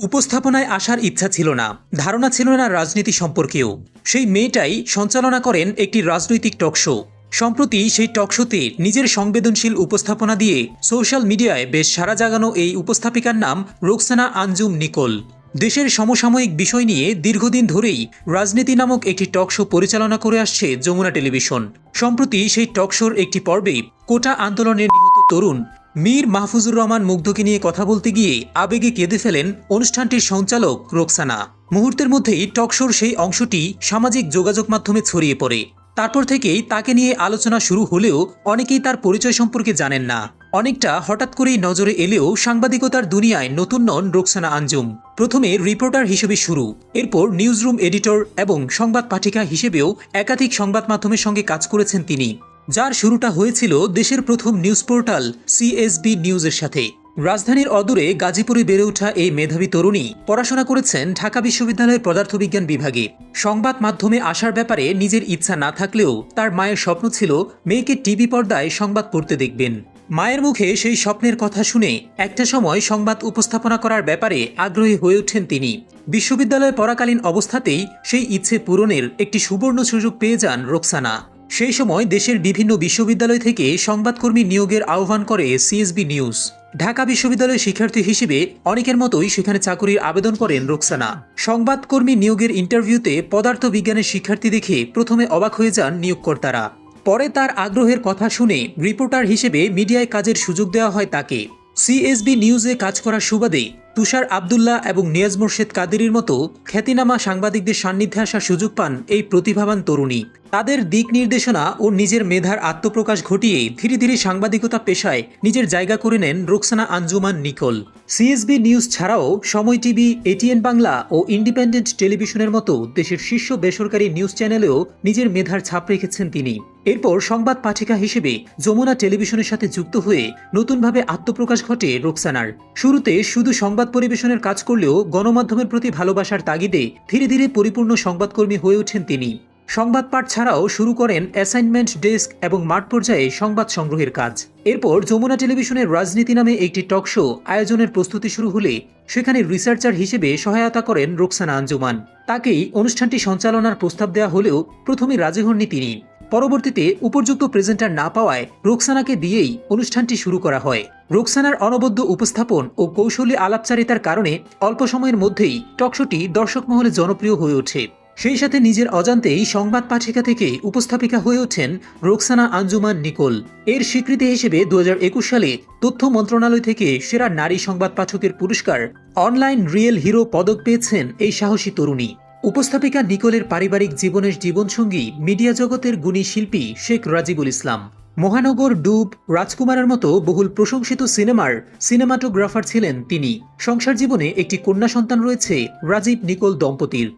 উপস্থাপনায় আসার ইচ্ছা ছিল না। ধারণা ছিল না রাজনীতি সম্পর্কেও। সেই মেয়েটাই সঞ্চালনা করেন একটি রাজনৈতিক টক শো। সম্প্রতি সেই টক শোতে নিজের সংবেদনশীল উপস্থাপনা দিয়ে সোশ্যাল মিডিয়ায় বেশ সাড়া জাগানো এই উপস্থাপিকার নাম রোকসানা আঞ্জুম নিকোল। দেশের সমসাময়িক বিষয় নিয়ে দীর্ঘদিন ধরেই রাজনীতি নামক একটি টক শো পরিচালনা করে আসছে যমুনা টেলিভিশন। সম্প্রতি সেই টক শোর একটি পর্বে কোটা আন্দোলনের নিহত তরুণ মীর মাহফুজুর রহমান মুগ্ধকে নিয়ে কথা বলতে গিয়ে আবেগে কেঁদে ফেলেন অনুষ্ঠানটির সঞ্চালক রোকসানা। মুহূর্তের মধ্যেই টকশোর সেই অংশটি সামাজিক যোগাযোগ মাধ্যমে ছড়িয়ে পড়ে। তারপর থেকেই তাকে নিয়ে আলোচনা শুরু হলেও অনেকেই তার পরিচয় সম্পর্কে জানেন না। অনেকটা হঠাৎ করেই নজরে এলেও সাংবাদিকতার দুনিয়ায় নতুন নন রোকসানা আঞ্জুম। প্রথমে রিপোর্টার হিসেবে শুরু, এরপর নিউজরুম এডিটর এবং সংবাদ পাঠিকা হিসেবেও একাধিক সংবাদ মাধ্যমের সঙ্গে কাজ করেছেন তিনি। যার শুরুটা হয়েছিল দেশের প্রথম নিউজ পোর্টাল সিএসবি নিউজের সাথে। রাজধানীর অদূরে গাজীপুরে বেড়ে ওঠা এই মেধাবী তরুণী পড়াশোনা করেছেন ঢাকা বিশ্ববিদ্যালয়ের পদার্থবিজ্ঞান বিভাগে। সংবাদ মাধ্যমে আসার ব্যাপারে নিজের ইচ্ছা না থাকলেও তার মায়ের স্বপ্ন ছিল মেয়েকে টিভি পর্দায় সংবাদ পড়তে দেখবেন। মায়ের মুখে সেই স্বপ্নের কথা শুনে একটা সময় সংবাদ উপস্থাপনা করার ব্যাপারে আগ্রহী হয়ে ওঠেন তিনি। বিশ্ববিদ্যালয়ে পড়াকালীন অবস্থাতেই সেই ইচ্ছে পূরণের একটি সুবর্ণ সুযোগ পেয়ে যান রোকসানা। সেই সময় দেশের বিভিন্ন বিশ্ববিদ্যালয় থেকে সংবাদকর্মী নিয়োগের আহ্বান করে সিএসবি নিউজ। ঢাকা বিশ্ববিদ্যালয়ের শিক্ষার্থী হিসেবে অনেকের মতোই সেখানে চাকরির আবেদন করেন রোকসানা। সংবাদকর্মী নিয়োগের ইন্টারভিউতে পদার্থ বিজ্ঞানের শিক্ষার্থী দেখে প্রথমে অবাক হয়ে যান নিয়োগকর্তারা। পরে তার আগ্রহের কথা শুনে রিপোর্টার হিসেবে মিডিয়ায় কাজের সুযোগ দেওয়া হয় তাকে। সিএসবি নিউজে কাজ করার সুবাদে তুষার আবদুল্লাহ এবং নিয়াজ মোর্শেদ কাদেরির মতো খ্যাতিনামা সাংবাদিকদের সান্নিধ্যে আসার সুযোগ পান এই প্রতিভাবান তরুণী। তাদের দিক নির্দেশনা ও নিজের মেধার আত্মপ্রকাশ ঘটিয়ে ধীরে ধীরে সাংবাদিকতা পেশায় নিজের জায়গা করে নেন রোকসানা আঞ্জুমান নিকোল। সিএসবি নিউজ ছাড়াও সময় টিভি, এটিএন বাংলা ও ইন্ডিপেন্ডেন্ট টেলিভিশনের মতো দেশের শীর্ষ বেসরকারি নিউজ চ্যানেলেও নিজের মেধার ছাপ রেখেছেন তিনি। এরপর সংবাদ পাঠিকা হিসেবে যমুনা টেলিভিশনের সাথে যুক্ত হয়ে নতুনভাবে আত্মপ্রকাশ ঘটে রোকসানার। শুরুতে শুধু সংবাদ পরিবেশনের কাজ করলেও গণমাধ্যমের প্রতি ভালোবাসার তাগিদে ধীরে ধীরে পরিপূর্ণ সংবাদকর্মী হয়ে ওঠেন তিনি। সংবাদ পাঠ ছাড়াও শুরু করেন অ্যাসাইনমেন্ট ডেস্ক এবং মাঠ পর্যায়ে সংবাদ সংগ্রহের কাজ। এরপর যমুনা টেলিভিশনের রাজনীতি নামে একটি টক শো আয়োজনের প্রস্তুতি শুরু হলে সেখানে রিসার্চার হিসেবে সহায়তা করেন রোকসানা আঞ্জুমান। তাকেই অনুষ্ঠানটি সঞ্চালনার প্রস্তাব দেওয়া হলেও প্রথমে রাজি হননি তিনি। পরবর্তীতে উপযুক্ত প্রেজেন্টার না পাওয়ায় রোকসানাকে দিয়েই অনুষ্ঠানটি শুরু করা হয়। রোকসানার অনবদ্য উপস্থাপন ও কৌশলী আলাপচারিতার কারণে অল্প সময়ের মধ্যেই টকশোটি দর্শক মহলে জনপ্রিয় হয়ে ওঠে। সেই সাথে নিজের অজান্তেই সংবাদ পাঠিকা থেকে উপস্থাপিকা হয়ে ওঠেন রোকসানা আঞ্জুমান নিকোল। এর স্বীকৃতি হিসেবে দু হাজার একুশ সালে তথ্য মন্ত্রণালয় থেকে সেরা নারী সংবাদ পাঠকের পুরস্কার অনলাইন রিয়েল হিরো পদক পেয়েছেন এই সাহসী তরুণী। উপস্থাপিকা নিকোলের পারিবারিক জীবনের জীবনসঙ্গী মিডিয়া জগতের গুণী শিল্পী শেখ রাজিবুল ইসলাম। মহানগর ডুব, রাজকুমারের মতো বহুল প্রশংসিত সিনেমার সিনেমাটোগ্রাফার ছিলেন তিনি। সংসার জীবনে একটি কন্যা সন্তান রয়েছে, রাজীব নিকোল দম্পতির।